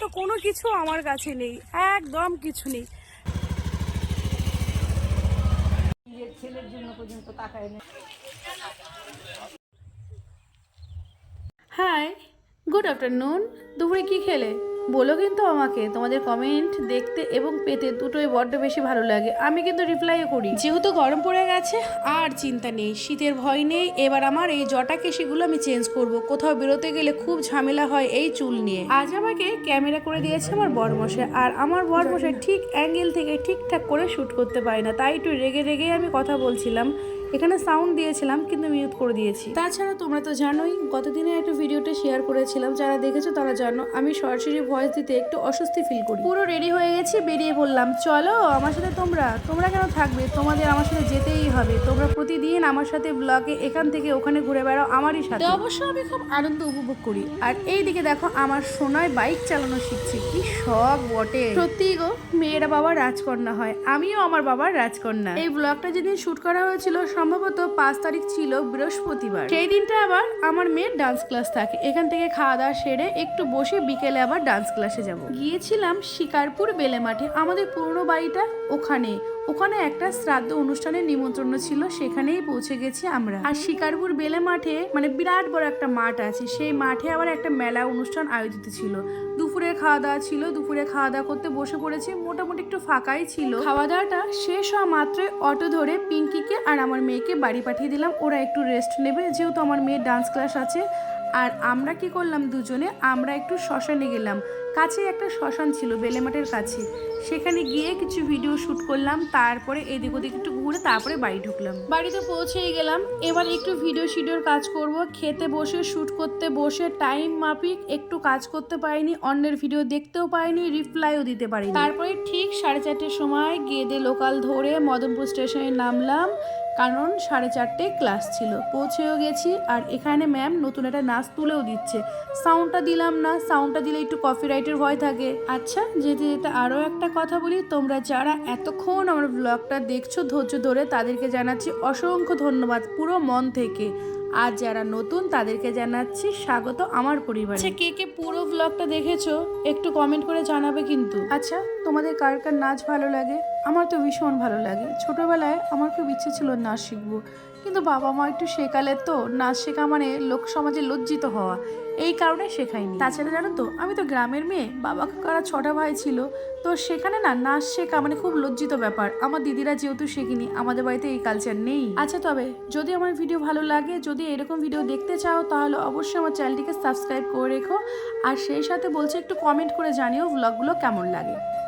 মতো কোনো কিছু আমার কাছে নেই একদম কিছু নেই। নিজের ছেলের জন্য পর্যন্ত তাকায় না হাই গুড আফটারনুন দুপুরে কি খেলে? বলো কিন্তু আমাকে, তোমাদের কমেন্ট দেখতে এবং পেতে দুটোই বড্ড বেশি ভালো লাগে। আমি কিন্তু রিপ্লাইও করি। যেহেতু গরম পড়ে গেছে, আর চিন্তা নেই, শীতের ভয় নেই। এবার আমার এই জটা কেশিগুলো আমি চেঞ্জ করব। কোথাও বেরোতে গেলে খুব ঝামেলা হয় এই চুল নিয়ে। আজ আমাকে ক্যামেরা করে দিয়েছে আমার বরমশাই, আর আমার বরমশাই ঠিক অ্যাঙ্গেল থেকে ঠিকঠাক করে শ্যুট করতে পারি না। তাই একটু রেগে রেগে আমি কথা বলছিলাম। এখানে সাউন্ড দিয়েছিলাম কিন্তু মিউট করে দিয়েছি। তাছাড়া তোমরা তো জানোই গতদিনের একটা ভিডিওটা শেয়ার করেছিলাম যারা দেখেছ তারা জানো আমি সরাসরি ভয়েস দিতে একটু অস্বস্তি ফিল করি। পুরো রেডি হয়ে গেছি বেরিয়ে পড়লাম। চলো আমার সাথে তোমরা তোমরা কেন থাকবে? তোমাদের আমার সাথে যেতেই হবে। তোমরা প্রতিদিন আমার সাথে ব্লগে এখান থেকে ওখানে ঘুরে বেড়াও আমারই সাথে। অবশ্য আমি খুব আনন্দ উপভোগ করি। আর এই দিকে দেখো আমার সোনায় বাইক চালানো শিখছি। কি শখ বটে। সত্যি গো মেয়েরা বাবার রাজকন্যা হয়। আমিও আমার বাবার রাজকন্যা। এই ব্লগটা যেদিন শুট করা হয়েছিল সম্ভবত পাঁচ তারিখ ছিল বৃহস্পতিবার। সেই দিনটা আবার আমার মেয়ের ডান্স ক্লাস থাকে। এখান থেকে খাওয়া দাওয়া সেরে একটু বসে বিকেলে আবার ডান্স ক্লাসে যাব। গিয়েছিলাম শিকারপুর বেলে মাঠে। আমাদের পুরনো বাড়িটা ওখানে। ওখানে একটা শ্রাদ্ধ অনুষ্ঠানের নিমন্ত্রণ ছিল, সেখানেই পৌঁছে গেছি আমরা। আর শিকারপুর বেলে মাঠে মানে বিরাট বড় একটা মাঠ আছে, সেই মাঠে আবার একটা মেলা অনুষ্ঠান আয়োজিত ছিল। দুপুরে খাওয়া দাওয়া ছিল, দুপুরে খাওয়া দাওয়া করতে বসে পড়েছি, মোটামুটি একটু ফাঁকাই ছিল। খাওয়া দাওয়াটা শেষ হওয়া মাত্রই অটো ধরে পিঙ্কিকে আর আমার মেয়েকে বাড়ি পাঠিয়ে দিলাম। ওরা একটু রেস্ট নেবে, যেহেতু আমার মেয়ের ডান্স ক্লাস আছে আর আমরা কি করলাম দুজনে? আমরা একটু শ্মশানে গেলাম। কাছেই একটা শ্মশান ছিল বেলেমাটের কাছে। সেখানে গিয়ে কিছু ভিডিও শ্যুট করলাম, তারপরে এদিক ওদিক একটু ঘুরে তারপরে বাড়ি ঢুকলাম। বাড়িতে পৌঁছেই গেলাম। এবার একটু ভিডিও শিডিওর কাজ করব। খেতে বসে শ্যুট করতে বসে টাইম মাফিক, একটু কাজ করতে পারিনি, অন্যের ভিডিও দেখতেও পারিনি রিপ্লাইও দিতে পারিনি। তারপরে ঠিক সাড়ে চারটের সময় গেদে লোকাল ধরে মদনপুর স্টেশনে নামলাম। কারণ সাড়ে চারটে ক্লাস ছিল। পৌঁছেও গেছি আর এখানে ম্যাম নতুন একটা নাচ তুলেও দিচ্ছে। সাউন্ডটা দিলাম না সাউন্ডটা দিলে একটু কপিরাইটের ভয় থাকে। আচ্ছা যেতে যেতে আরও একটা কথা বলি। তোমরা যারা এতক্ষণ আমার ব্লগটা দেখছ ধৈর্য ধরে তাদেরকে জানাচ্ছি অসংখ্য ধন্যবাদ পুরো মন থেকে। আর যারা নতুন তাদেরকে জানাচ্ছি স্বাগত আমার পরিবারে। আচ্ছা কে কে পুরো ব্লগটা দেখেছ একটু কমেন্ট করে জানাবে কিন্তু। আচ্ছা তোমাদের কার কার নাচ ভালো লাগে? আমার তো ভীষণ ভালো লাগে। ছোটবেলায় আমার খুব ইচ্ছে ছিল নাচ শিখব। কিন্তু বাবা মা একটু শেখালে তো নাচ শেখা মানে লোক সমাজে লজ্জিত হওয়া। এই কারণে শেখায়নি। তাছাড়া জানো তো, আমি তো গ্রামের মেয়ে। বাবা কাকারা ছটা ভাই ছিল। তো সেখানে না নাচ শেখা মানে খুব লজ্জিত ব্যাপার। আমার দিদিরা যেহেতু শেখিনি, আমাদের বাড়িতে এই কালচার নেই। আচ্ছা তবে, যদি আমার ভিডিও ভালো লাগে, যদি এরকম ভিডিও দেখতে চাও, তাহলে অবশ্যই আমার চ্যানেলটিকে সাবস্ক্রাইব করে রেখো। আর সেই সাথে বলছে, একটু কমেন্ট করে জানিও ব্লগগুলো কেমন লাগে।